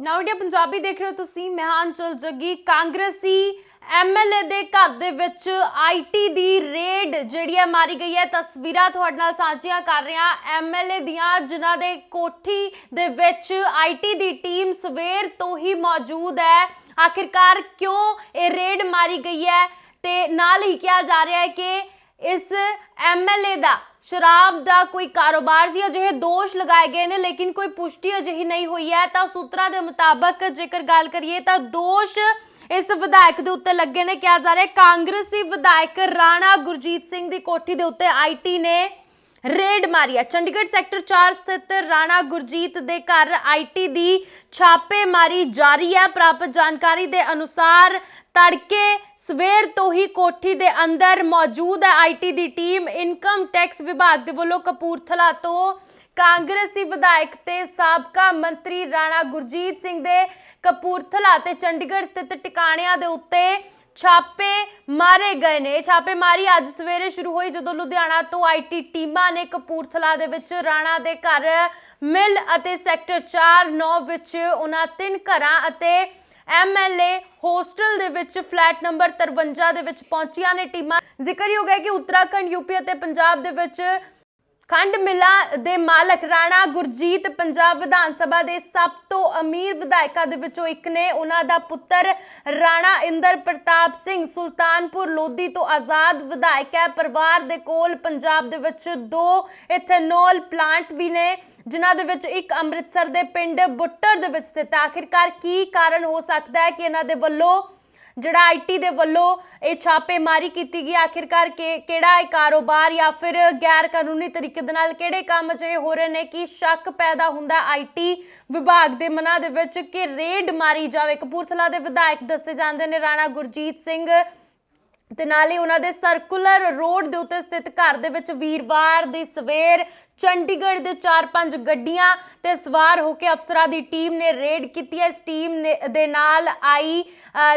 ਨਾਓ India Punjabi ਦੇਖ ਰਹੇ ਹੋ ਤੁਸੀਂ ਮੈਂ ਹਾਂ ਜੱਗੀ ਕਾਂਗਰਸੀ ਐਮਐਲਏ ਦੇ ਘਰ ਦੇ ਵਿੱਚ ਆਈਟੀ ਦੀ ਰੇਡ ਜਿਹੜੀ ਹੈ ਮਾਰੀ ਗਈ ਹੈ। ਤਸਵੀਰਾਂ ਤੁਹਾਡੇ ਨਾਲ ਸਾਂਝੀਆਂ ਕਰ ਰਹੇ ਹਾਂ ਐਮਐਲਏ ਦੀਆਂ, ਜਿਨ੍ਹਾਂ ਦੇ ਕੋਠੀ ਦੇ ਵਿੱਚ ਆਈਟੀ ਦੀ ਟੀਮ ਸਵੇਰ ਤੋਂ ਹੀ ਮੌਜੂਦ ਹੈ। ਆਖਿਰਕਾਰ ਕਿਉਂ ਇਹ ਰੇਡ ਮਾਰੀ ਗਈ ਹੈ? ਤੇ ਨਾਲ ਹੀ ਕਿਹਾ ਜਾ ਰਿਹਾ ਹੈ ਕਿ ਇਸ ਐਮਐਲਏ ਦਾ ਸ਼ਰਾਬ ਦਾ ਕੋਈ ਕਾਰੋਬਾਰ ਸੀ, ਅਜਿਹੇ ਦੋਸ਼ ਲਗਾਏ ਗਏ ਨੇ, ਲੇਕਿਨ ਕੋਈ ਪੁਸ਼ਟੀ ਅਜਿਹੀ ਨਹੀਂ ਹੋਈ ਹੈ। ਤਾਂ ਸੂਤਰਾਂ ਦੇ ਮੁਤਾਬਕ ਜੇਕਰ ਗੱਲ ਕਰੀਏ ਤਾਂ ਦੋਸ਼ ਇਸ ਵਿਧਾਇਕ ਦੇ ਉੱਤੇ ਲੱਗੇ ਨੇ। ਕਿਹਾ ਜਾ ਰਿਹਾ ਕਾਂਗਰਸੀ ਵਿਧਾਇਕ ਰਾਣਾ ਗੁਰਜੀਤ ਸਿੰਘ ਦੀ ਕੋਠੀ ਦੇ ਉੱਤੇ ਆਈਟੀ ਨੇ ਰੇਡ ਮਾਰੀ ਹੈ। ਚੰਡੀਗੜ੍ਹ ਸੈਕਟਰ 4 ਸਥਿਤ ਰਾਣਾ ਗੁਰਜੀਤ ਦੇ ਘਰ ਆਈਟੀ ਦੀ ਛਾਪੇਮਾਰੀ ਜਾਰੀ ਹੈ। ਪ੍ਰਾਪਤ ਜਾਣਕਾਰੀ ਦੇ ਅਨੁਸਾਰ ਤੜਕੇ ਸਵੇਰ ਤੋਂ ਹੀ ਕੋਠੀ ਦੇ ਅੰਦਰ ਮੌਜੂਦ ਹੈ ਆਈਟੀ ਦੀ ਟੀਮ। ਇਨਕਮ ਟੈਕਸ ਵਿਭਾਗ ਦੇ ਵੱਲੋਂ ਕਪੂਰਥਲਾ ਤੋਂ ਕਾਂਗਰਸੀ ਵਿਧਾਇਕ ਤੇ ਸਾਬਕਾ ਮੰਤਰੀ ਰਾਣਾ ਗੁਰਜੀਤ ਸਿੰਘ ਦੇ ਕਪੂਰਥਲਾ ਤੇ ਚੰਡੀਗੜ੍ਹ ਸਥਿਤ ਟਿਕਾਣਿਆਂ ਦੇ ਉੱਤੇ ਛਾਪੇ ਮਾਰੇ ਗਏ ਨੇ। ਛਾਪੇਮਾਰੀ ਅੱਜ ਸਵੇਰੇ ਸ਼ੁਰੂ ਹੋਈ ਜਦੋਂ ਲੁਧਿਆਣਾ ਤੋਂ ਆਈਟੀ ਟੀਮਾਂ ਨੇ ਕਪੂਰਥਲਾ ਦੇ ਵਿੱਚ ਰਾਣਾ ਦੇ ਘਰ, ਮਿਲ ਅਤੇ ਸੈਕਟਰ 4 9 ਵਿੱਚ ਉਹਨਾਂ ਤਿੰਨ ਘਰਾਂ ਅਤੇ ਐਮਐਲਏ ਹੋਸਟਲ ਦੇ ਵਿੱਚ ਫਲੈਟ ਨੰਬਰ 53 ਦੇ ਵਿੱਚ ਪਹੁੰਚੀਆਂ ਨੇ ਟੀਮਾਂ। ਜ਼ਿਕਰਯੋਗ ਹੈ ਕਿ ਉੱਤਰਾਖੰਡ, ਯੂਪੀ ਅਤੇ ਪੰਜਾਬ ਦੇ ਵਿੱਚ ਖੰਡ ਮਿਲਾਂ ਦੇ ਮਾਲਕ ਰਾਣਾ ਗੁਰਜੀਤ ਪੰਜਾਬ ਵਿਧਾਨ ਸਭਾ ਦੇ ਸਭ ਤੋਂ ਅਮੀਰ ਵਿਧਾਇਕਾਂ ਦੇ ਵਿੱਚੋਂ ਇੱਕ ਨੇ। ਉਹਨਾਂ ਦਾ ਪੁੱਤਰ ਰਾਣਾ ਇੰਦਰ ਪ੍ਰਤਾਪ ਸਿੰਘ ਸੁਲਤਾਨਪੁਰ ਲੋਧੀ ਤੋਂ ਆਜ਼ਾਦ ਵਿਧਾਇਕ ਹੈ। ਪਰਿਵਾਰ ਦੇ ਕੋਲ ਪੰਜਾਬ ਦੇ ਵਿੱਚ ਦੋ ਇਥੇਨੋਲ ਪਲਾਂਟ ਵੀ ਨੇ। ਜਿਨ੍ਹਾਂ ਦੇ ਵਿੱਚ ਇੱਕ ਅੰਮ੍ਰਿਤਸਰ ਦੇ ਪਿੰਡ ਬੁੱਟਰ ਦੇ ਵਿੱਚ ਸਥਿਤ ਆਖਿਰਕਾਰ ਕੀ ਕਾਰਨ ਹੋ ਸਕਦਾ ਹੈ ਕਿ ਇਹਨਾਂ ਦੇ ਵੱਲੋਂ, ਜਿਹੜਾ ਆਈਟੀ ਦੇ ਵੱਲੋਂ ਇਹ ਛਾਪੇਮਾਰੀ ਕੀਤੀ ਗਈ? ਆਖਿਰਕਾਰ ਕਿਹੜਾ ਇਹ ਕਾਰੋਬਾਰ ਜਾਂ ਫਿਰ ਗੈਰ ਕਾਨੂੰਨੀ ਤਰੀਕੇ ਦੇ ਨਾਲ ਕਿਹੜੇ ਕੰਮ ਅਜਿਹੇ ਹੋ ਰਹੇ ਨੇ ਕਿ ਸ਼ੱਕ ਪੈਦਾ ਹੁੰਦਾ ਆਈਟੀ ਵਿਭਾਗ ਦੇ ਮਨਾਂ ਦੇ ਵਿੱਚ ਕਿ ਰੇਡ ਮਾਰੀ ਜਾਵੇ? ਕਪੂਰਥਲਾ ਦੇ ਵਿਧਾਇਕ ਦੱਸੇ ਜਾਂਦੇ ਨੇ ਰਾਣਾ ਗੁਰਜੀਤ ਸਿੰਘ ਤੇ ਹੀ ਉਹਨਾਂ ਦੇ ਸਰਕੂਲਰ ਰੋਡ ਦੇ ਉੱਤੇ ਸਥਿਤ ਘਰ ਦੇ ਵਿੱਚ ਵੀਰਵਾਰ ਦੀ ਸਵੇਰ ਚੰਡੀਗੜ੍ਹ ਦੇ 4-5 ਗੱਡੀਆਂ ਤੇ ਸਵਾਰ ਹੋ ਕੇ ਅਫਸਰਾਂ ਦੀ ਟੀਮ ਨੇ ਰੇਡ ਕੀਤੀ ਹੈ। ਇਸ ਟੀਮ ਨੇ, ਦੇ ਨਾਲ ਆਈ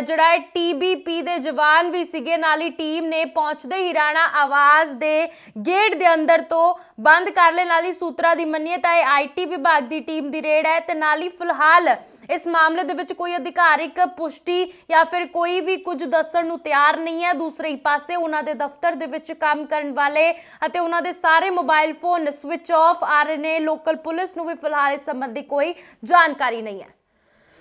ਜਿਹੜਾ ਹੈ ਟੀਬੀਪੀ ਦੇ ਜਵਾਨ ਵੀ ਸੀਗੇ, ਨਾਲ ਹੀ ਟੀਮ ਨੇ ਪਹੁੰਚਦੇ ਹੀ ਰਾਣਾ ਆਵਾਜ਼ ਦੇ ਗੇਟ ਦੇ ਅੰਦਰ ਤੋਂ ਬੰਦ ਕਰ ਲੈ ਨਾਲ ਹੀ ਸੂਤਰਾਂ ਦੀ ਮੰਨੀਏ ਤਾਂ ਇਹ ਆਈਟੀ ਵਿਭਾਗ ਦੀ ਟੀਮ ਦੀ ਰੇਡ ਹੈ ਤੇ ਨਾਲ ਹੀ ਫਿਲਹਾਲ ਇਸ ਮਾਮਲੇ ਦੇ ਵਿੱਚ ਕੋਈ ਅਧਿਕਾਰਿਕ ਪੁਸ਼ਟੀ ਜਾਂ ਫਿਰ ਕੋਈ ਵੀ ਕੁਝ ਦੱਸਣ ਨੂੰ ਤਿਆਰ ਨਹੀਂ ਹੈ। ਦੂਸਰੇ ਪਾਸੇ ਉਹਨਾਂ ਦੇ ਦਫ਼ਤਰ ਦੇ ਵਿੱਚ ਕੰਮ ਕਰਨ ਵਾਲੇ ਅਤੇ ਉਹਨਾਂ ਦੇ ਸਾਰੇ ਮੋਬਾਈਲ ਫੋਨ ਸਵਿਚ ਆਫ ਆ ਰਹੇ ਨੇ। ਲੋਕਲ ਪੁਲਿਸ ਨੂੰ ਵੀ ਫਿਲਹਾਲ ਇਸ ਸੰਬੰਧੀ ਕੋਈ ਜਾਣਕਾਰੀ ਨਹੀਂ ਹੈ।